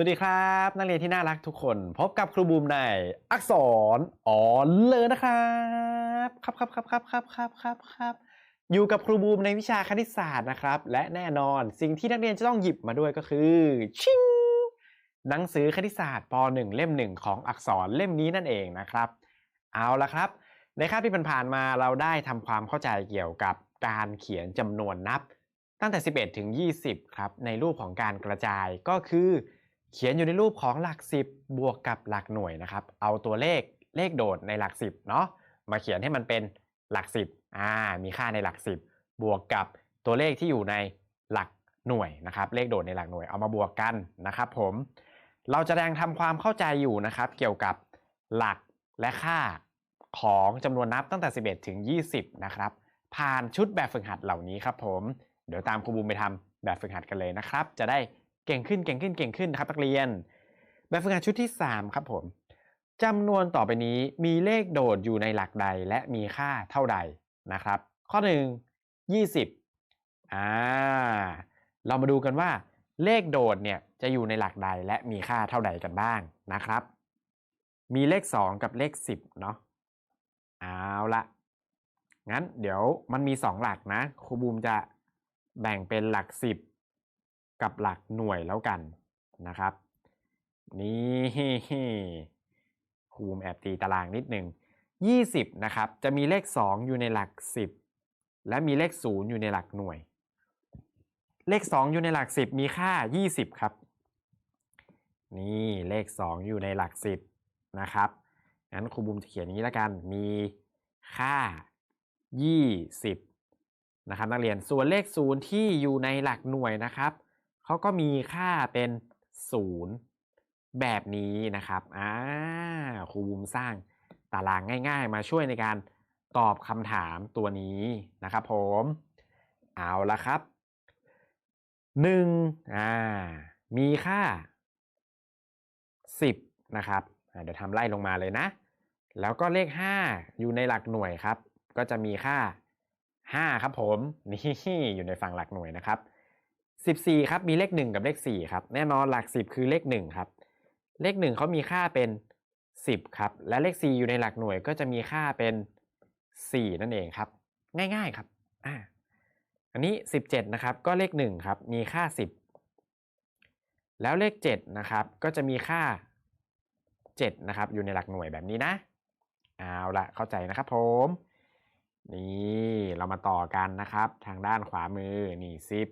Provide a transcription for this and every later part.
สวัสดีครับ นักเรียนที่น่ารักทุกคน พบกับครูบูมในอักษรอ่อนเลยนะครับครับครับครับครับครับครับครับครับอยู่กับครูบูมในวิชาคณิตศาสตร์นะครับ และแน่นอนสิ่งที่นักเรียนจะต้องหยิบมาด้วยก็คือชิงหนังสือคณิตศาสตร์ป .1 เล่มหนึ่งของอักษรเล่มนี้นั่นเองนะครับ เอาละครับ ในคาบที่ผ่านมาเราได้ทำความเข้าใจเกี่ยวกับการเขียนจำนวนนับ ตั้งแต่ 11 ถึง 20 ครับในรูปของการกระจายก็คือ เขียนอยู่ในรูปของหลัก 10 บวกกับหลักหน่วยนะครับ เอาตัวเลขเลขโดดในหลัก 10เนาะมาเขียนให้มันเป็นหลัก 10อ่ามีค่าในหลัก 10 บวกกับตัวเลขที่อยู่ในหลักหน่วยนะครับ เลขโดดในหลักหน่วยเอามาบวกกันนะครับผมเราจะแดงทำความเข้าใจอยู่นะครับ เกี่ยวกับหลักและค่าของจำนวนนับตั้งแต่ 11 ถึง 20 นะครับ ผ่านชุดแบบฝึกหัดเหล่านี้ครับผม เดี๋ยวตามครูบูมไปทำแบบฝึกหัดกันเลยนะครับ จะได้ เก่งขึ้นเก่งขึ้นเก่งขึ้นนะครับนักเรียน แบบฝึกหัดชุดที่ 3 ครับผมจำนวนต่อไปนี้มีเลขโดดอยู่ในหลักใดและมีค่าเท่าใดนะครับ ข้อ 1 20อ่าเรามาดูกันว่า เลขโดดเนี่ยจะอยู่ในหลักใดและมีค่าเท่าใดกันบ้างนะครับ มีเลข 2 กับเลข 10เนาะเอาละงั้นเดี๋ยวมันมี 2 หลักนะครูบูมจะแบ่งเป็นหลัก 10 กับหลักหน่วยแล้วกันนะครับ นี่ครูบูมแอบตีตารางนิดหนึ่ง20 นะครับ จะมีเลข 2 อยู่ในหลัก 10 และมีเลข 0 อยู่ในหลักหน่วย เลข 2 อยู่ในหลัก 10 มีค่า 20 ครับ นี่เลข 2 อยู่ในหลัก 10 นะครับงั้นครูบูมจะเขียนอย่างนี้แล้วกัน มีค่า 20 นะครับนักเรียน ส่วนเลข 0 ที่อยู่ในหลักหน่วยนะครับ เขาก็มีค่าเป็น0แบบนี้นะครับอ่าครูบูมสร้างตารางง่าย ๆ มาช่วยในการตอบคำถามตัวนี้นะครับผมเอาละครับ1อ่ามีค่า 10 นะครับเดี๋ยวทำไล่ลงมาเลยนะ แล้วก็เลข 5 อยู่ในหลักหน่วยครับ ก็จะมีค่า 5 ครับผม นี่อยู่ในฝั่งหลักหน่วยนะครับ 14 ครับมีเลข 1 กับเลข 4 ครับ แน่นอนหลัก 10 คือเลข 1 ครับ เลข 1เขามีค่าเป็น 10 ครับ และเลข 4 อยู่ในหลักหน่วยก็จะมีค่าเป็น 4 นั่นเองครับ ง่ายๆครับอ่าอันนี้ 17 นะครับ ก็เลข 1 ครับ มีค่า 10 แล้วเลข 7 นะครับ ก็จะมีค่า 7 นะครับ อยู่ในหลักหน่วยแบบนี้นะ เอาละเข้าใจนะครับผมนี่เรามาต่อกันนะครับ ทางด้านขวามือนี่สิบ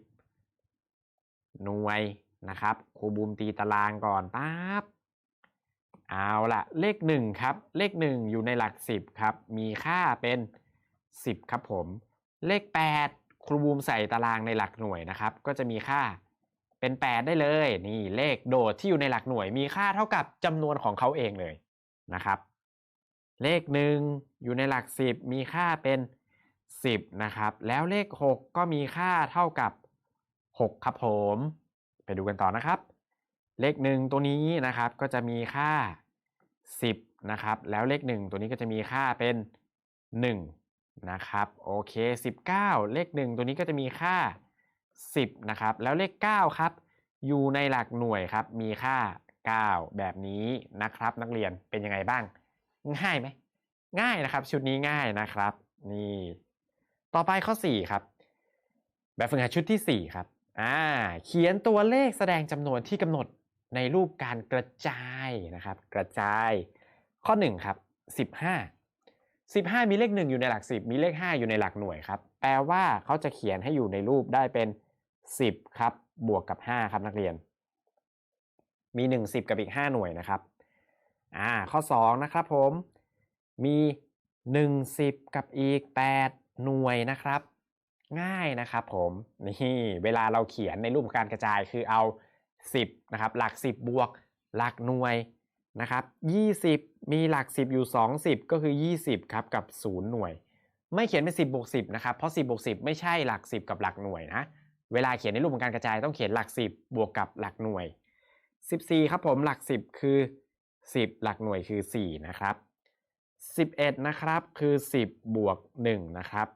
หน่วยนะครับครูบูมตีตารางก่อนปั๊บเอาละเลขหนึ่งครับ เลขหนึ่งอยู่ในหลักสิบครับ มีค่าเป็นสิบครับผม เลขแปดครูบูมใส่ตารางในหลักหน่วยนะครับ ก็จะมีค่าเป็น8ได้เลย นี่เลขโดดที่อยู่ในหลักหน่วย มีค่าเท่ากับจำนวนของเขาเองเลยนะครับ เลขหนึ่งอยู่ในหลัก10มีค่าเป็น10นะครับ แล้วเลข6ก็มีค่าเท่ากับ 6 ครับผม ไปดูกันต่อนะครับ เลขหนึ่งตัวนี้นะครับก็จะมีค่า 10นะครับแล้วเลข 1 ตัวนี้ก็จะมีค่าเป็น 1 นะครับโอเค 19 เลข 1 ตัวนี้ก็จะมีค่า 10นะครับแล้วเลข 9 ครับ อยู่ในหลักหน่วยครับมีค่า 9 แบบนี้นะครับ นักเรียนเป็นยังไงบ้าง ง่ายไหมง่ายนะครับ ชุดนี้ง่ายนะครับ นี่ ต่อไปข้อ 4 ครับ แบบฝึกหัดชุดที่ 4 ครับ อ่าเขียนตัวเลขแสดงจำนวนที่กำหนดในรูปการกระจายนะครับ กระจาย ข้อ1ครับ15 15 มีเลข 1 อยู่ในหลัก 10 มีเลข 5 อยู่ในหลักหน่วยครับ แปลว่าเขาจะเขียนให้อยู่ในรูปได้เป็น 10 ครับ บวกกับ 5 ครับนักเรียน มี 1 10 กับอีก 5 หน่วยนะครับอ่าข้อ 2 นะครับผม มี 1 10 กับอีก 8 หน่วยนะครับ ง่ายนะครับผมนี่เวลาเราเขียนในรูปการกระจายคือเอา 10นะครับหลัก 10 บวก หลักหน่วยนะครับ20 มีหลัก 10 อยู่ 20 ก็คือ 20ครับกับ 0 หน่วย ไม่เขียนเป็น 10บวก10นะครับเพราะ 10บวก10 ไม่ใช่หลัก 10 กับหลักหน่วยนะเวลาเขียนในรูปของการกระจายต้องเขียนหลัก 10 บวกกับหลักหน่วย 14ครับผมหลัก 10 คือ 10 หลักหน่วยคือ 4 นะครับ 11 นะครับคือ 10 บวก 1 นะครับ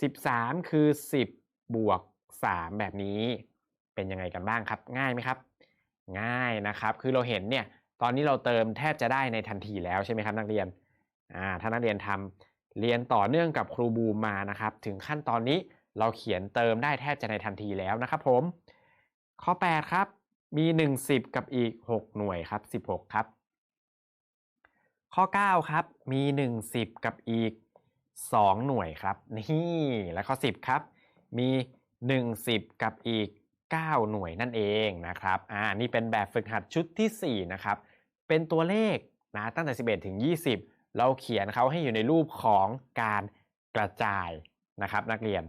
13 คือ 10 บวก 3 แบบนี้เป็นยังไงกันบ้างครับ ง่ายไหมครับ ง่ายนะครับคือเราเห็นเนี่ยตอนนี้เราเติมแทบจะได้ในทันทีแล้วใช่ไหมครับนักเรียนอ่าถ้านักเรียนทำเรียนต่อเนื่องกับครูบูมมานะครับ ถึงขั้นตอนนี้เราเขียนเติมได้แทบจะในทันทีแล้วนะครับผม ข้อ 8 ครับ มี 1 10 กับอีก 6 หน่วยครับ 16 ครับ ข้อ 9 ครับ มี 1 10 กับอีก 2 หน่วยครับ นี่และข้อ 10 ครับ มี1 10 กับอีก 9 หน่วยนั่นเองนะครับอ่านี่เป็นแบบฝึกหัดชุดที่ 4 นะครับ เป็นตัวเลขนะตั้งแต่ 11 ถึง 20 เราเขียนเขาให้อยู่ในรูปของการกระจายนะครับนักเรียน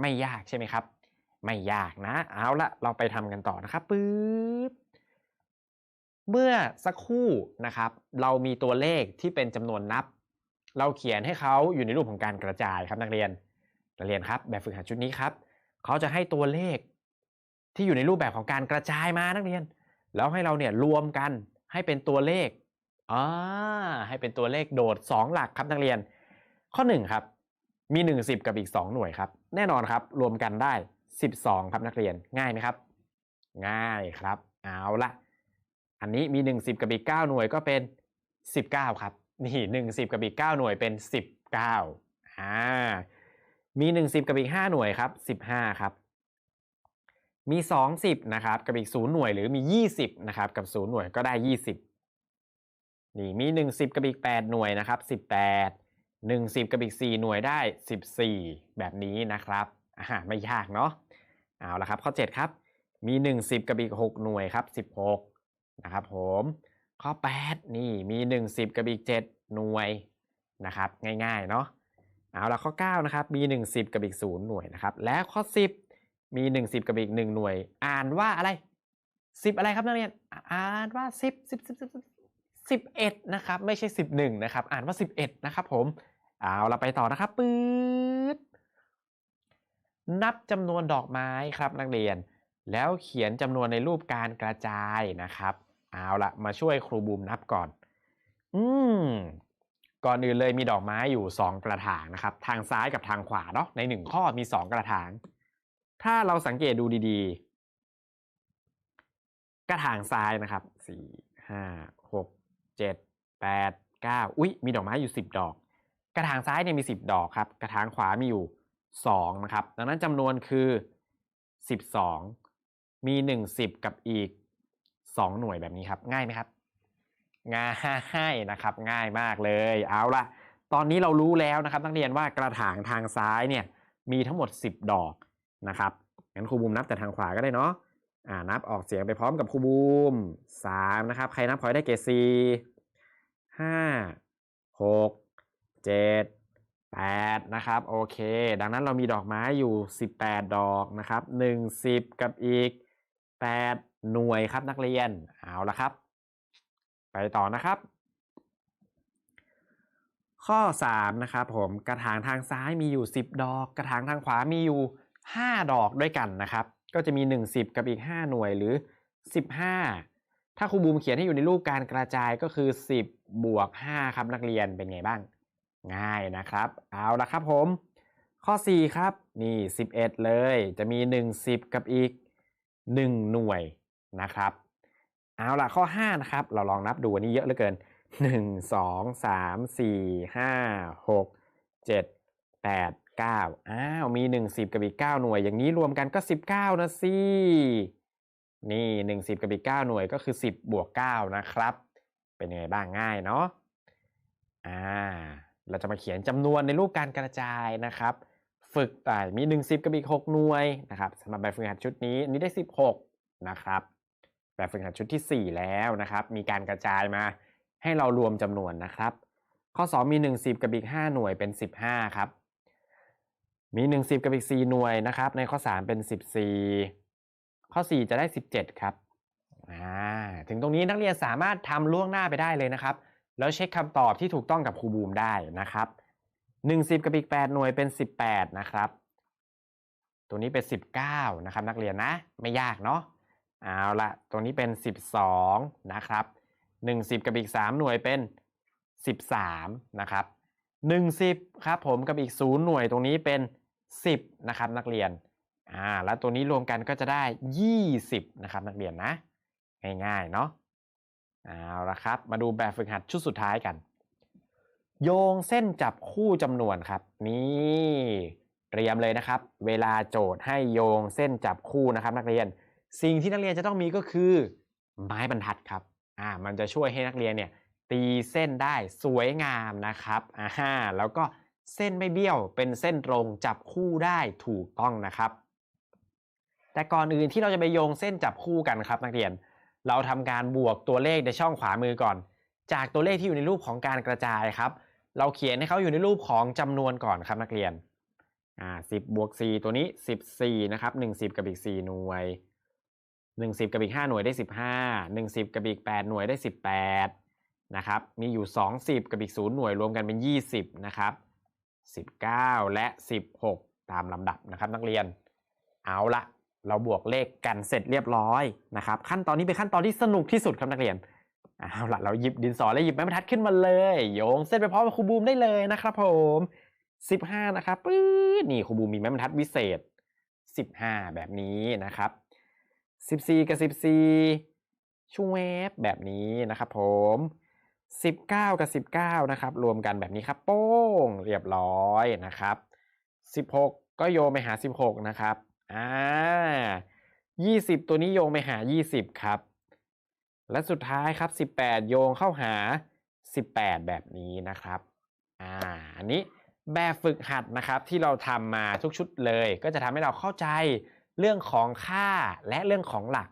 ไม่ยากใช่ไหมครับ ไม่ยากนะ เอาละเราไปทำกันต่อนะครับปึ๊บเมื่อสักครู่นะครับ เรามีตัวเลขที่เป็นจำนวนนับ เราเขียนให้เขาอยู่ในรูปของการกระจายครับนักเรียน นักเรียนครับ แบบฝึกหัดชุดนี้ครับเขาจะให้ตัวเลขที่อยู่ในรูปแบบของการกระจายมานักเรียน แล้วให้เราเนี่ยรวมกันให้เป็นตัวเลขอ่าให้เป็นตัวเลขโดด 2 หลักครับนักเรียน ข้อ1ครับมี 1 10 กับอีก 2 หน่วยครับ แน่นอนครับ รวมกันได้ 12 ครับนักเรียนง่ายไหมครับ ง่ายครับ เอาละอันนี้มี 1 10 กับอีก 9 หน่วยก็เป็น 19 ครับ นี่1 10กับอีก9หน่วยเป็น19อ่ามี1 10กับอีก5หน่วยครับ15ครับ มี2 10นะครับกับอีก0หน่วยหรือมี20นะครับกับ0หน่วยก็ได้20นี่มี1 10กับอีก8หน่วยนะครับ18 1 10กับอีก4หน่วยได้14แบบนี้นะครับอ่าไม่ยากเนาะเอาละครับข้อ7ครับ มี1 10กับอีก6หน่วยครับ16นะครับผม ข้อ 8 นี่มี 1 10 กับอีก 7 หน่วยนะครับง่ายๆเนาะเอาละข้อ 9 นะครับ มี 1 10 กับอีก 0 หน่วยนะครับและข้อ 10 มี 1 10 กับอีก 1 หน่วย อ่านว่าอะไร 10 อะไรครับนักเรียนอ่านว่า 10 10 10 10 11นะครับไม่ใช่ 11 นะครับ อ่านว่า 11 นะครับผมเอาเราไปต่อนะครับปื๊ดนับจำนวนดอกไม้ครับนักเรียน แล้วเขียนจำนวนในรูปการกระจายนะครับ เอาละมาช่วยครูบูมนับก่อน อืมก่อนอื่นเลยมีดอกไม้อยู่ 2 กระถางนะครับ ทางซ้ายกับทางขวาเนาะใน 1 ข้อมี 2 กระถาง ถ้าเราสังเกตดูดีๆ กระถางซ้ายนะครับ 4 5 6 7 8 9 อุ๊ย มีดอกไม้อยู่ 10 ดอก กระถางซ้ายเนี่ยมี 10 ดอกครับ กระถางขวามีอยู่ 2 นะครับ ดังนั้นจำนวนคือ 12 มี 1 10 กับอีก 2 หน่วยแบบนี้ครับ ง่ายไหมครับ ง่ายนะครับ ง่ายมากเลย เอาละตอนนี้เรารู้แล้วนะครับ นักเรียนว่ากระถางทางซ้ายเนี่ยมีทั้งหมด 10 ดอกนะครับงั้นครูบูมนับแต่ทางขวาก็ได้เนาะอ่านับออกเสียงไปพร้อมกับครูบูม3นะครับ ใครนับพอยได้เกรด4 5 6 7 8นะครับ โอเค ดังนั้นเรามีดอกไม้อยู่ 18 ดอกนะครับ 1 10 กับอีก 8 หน่วยครับนักเรียนเอาละครับ ไปต่อนะครับ ข้อ3นะครับผมกระถางทางซ้ายมีอยู่ 10 ดอก กระถางทางขวามีอยู่ 5 ดอกด้วยกันนะครับ ก็จะมี 1 10 กับอีก 5 หน่วยหรือ 15 ถ้าครูบูมเขียนให้อยู่ในรูปการกระจายก็คือ 10 บวก 5 ครับนักเรียนเป็นไงบ้าง ง่ายนะครับ เอาละครับผมข้อ 4 ครับ นี่ 11 เลยจะมี 1 10 กับอีก 1 หน่วย นะครับ เอาล่ะข้อ5นะครับเราลองนับดูอันนี้เยอะเหลือเกิน 1 2 3 4 5 6 7 8 9อ้าวมี 1 10 กับอีก 9 หน่วย อย่างนี้รวมกันก็ 19 นะสิ นี่1 10 กับอีก 9 หน่วยก็คือ 10 บวก 9 นะครับ เป็นยังไงบ้างง่ายเนาะอ่าเราจะมาเขียนจำนวนในรูปการกระจายนะครับ ฝึกไปมี 1 10 กับอีก 6 หน่วยนะครับสำหรับแบบฝึกหัดชุดนี้นี่ได้ 16 นะครับ แบบฝึกหัดชุดที่ 4 แล้วนะครับ มีการกระจายมาให้เรารวมจำนวนนะครับ ข้อ 2 มี 1 10 กับอีก 5 หน่วยเป็น 15 ครับ มี 1 10 กับอีก 4 หน่วยนะครับ ในข้อ 3 เป็น 14 ข้อ 4 จะได้ 17 ครับถึงตรงนี้นักเรียนสามารถทำล่วงหน้าไปได้เลยนะครับ แล้วเช็คคำตอบที่ถูกต้องกับครูบูมได้นะครับ1 10 กับอีก 8 หน่วยเป็น 18 นะครับ ตัวนี้เป็น 19 นะครับ นักเรียนนะ ไม่ยากเนาะ เอาละตัวนี้เป็น 12 นะครับ 1 10 กับอีก 3 หน่วยเป็น 13 นะครับ 10 ครับผมกับอีก 0 หน่วยตรงนี้เป็น 10 นะครับนักเรียน อ่า แล้วตัวนี้รวมกันก็จะได้ 20 นะครับนักเรียนนะ ง่ายๆ เนาะเอาละครับ มาดูแบบฝึกหัดชุดสุดท้ายกัน โยงเส้นจับคู่จำนวนครับ นี่เตรียมเลยนะครับ เวลาโจทย์ให้โยงเส้นจับคู่นะครับนักเรียน สิ่งที่นักเรียนจะต้องมีก็คือไม้บรรทัดครับอ่ามันจะช่วยให้นักเรียนเนี่ยตีเส้นได้สวยงามนะครับอ่าแล้วก็เส้นไม่เบี้ยวเป็นเส้นตรงจับคู่ได้ถูกต้องนะครับ แต่ก่อนอื่นที่เราจะไปโยงเส้นจับคู่กันครับนักเรียน เราทำการบวกตัวเลขในช่องขวามือก่อน จากตัวเลขที่อยู่ในรูปของการกระจายครับ เราเขียนให้เขาอยู่ในรูปของจำนวนก่อนครับนักเรียนอ่าสิบบวกสี่ตัวนี้สิบสี่นะครับหนึ่งสิบกับอีกสี่หน่วย หนึ่งสิบกับอีกห้าหน่วยได้สิบห้าหนึ่งสิบกับอีกแปดหน่วยได้สิบแปดนะครับ มีอยู่สองสิบกับอีกศูนย์หน่วยรวมกันเป็นยี่สิบนะครับสิบเก้าและสิบหกตามลำดับนะครับนักเรียน เอาละเราบวกเลขกันเสร็จเรียบร้อยนะครับ ขั้นตอนนี้เป็นขั้นตอนที่สนุกที่สุดครับนักเรียนเอาละเราหยิบดินสอและหยิบไม้บรรทัดขึ้นมาเลย โยงเส้นไปพร้อมกับครูบูมได้เลยนะครับผม15นะครับปื๊ดนี่ครูบูมมีไม้บรรทัดวิเศษ15แบบนี้นะครับ 14กับ14ช่วบแบบนี้นะครับผม19กับ19นะครับ รวมกันแบบนี้ครับ โป้งเรียบร้อยนะครับ16ก็โยงไปหา16นะครับอ่า20ตัวนี้โยงไปหา20ครับ และสุดท้ายครับ18โยงเข้าหา18แบบนี้นะครับอ่าอันนี้แบบฝึกหัดนะครับที่เราทำมาทุกชุดเลย ก็จะทำให้เราเข้าใจ เรื่องของค่าและเรื่องของหลัก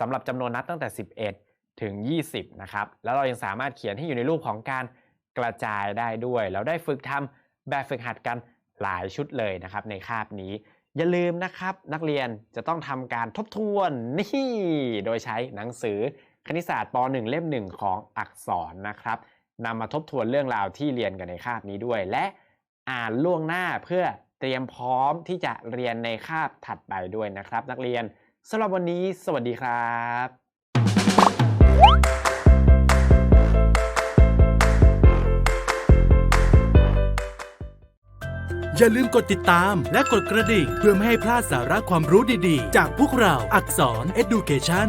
สำหรับจำนวนนัดตั้งแต่ 11 ถึง 20 นะครับ แล้วเรายังสามารถเขียนให้อยู่ในรูปของการกระจายได้ด้วยเราได้ฝึกทำแบบฝึกหัดกันหลายชุดเลยนะครับในคาบนี้ อย่าลืมนะครับนักเรียนจะต้องทำการทบทวนนี่โดยใช้หนังสือคณิตศาสตร์ป .1 เล่ม 1 ของอักษรนะครับนำมาทบทวนเรื่องราวที่เรียนกันในคาบนี้ด้วย และอ่านล่วงหน้าเพื่อ เตรียมพร้อมที่จะเรียนในคาบถัดไปด้วยนะครับ นักเรียนสำหรับวันนี้ สวัสดีครับอย่าลืมกดติดตามและกดกระดิ่ง เพื่อไม่ให้พลาดสาระความรู้ดีๆ จากพวกเราอักษร Education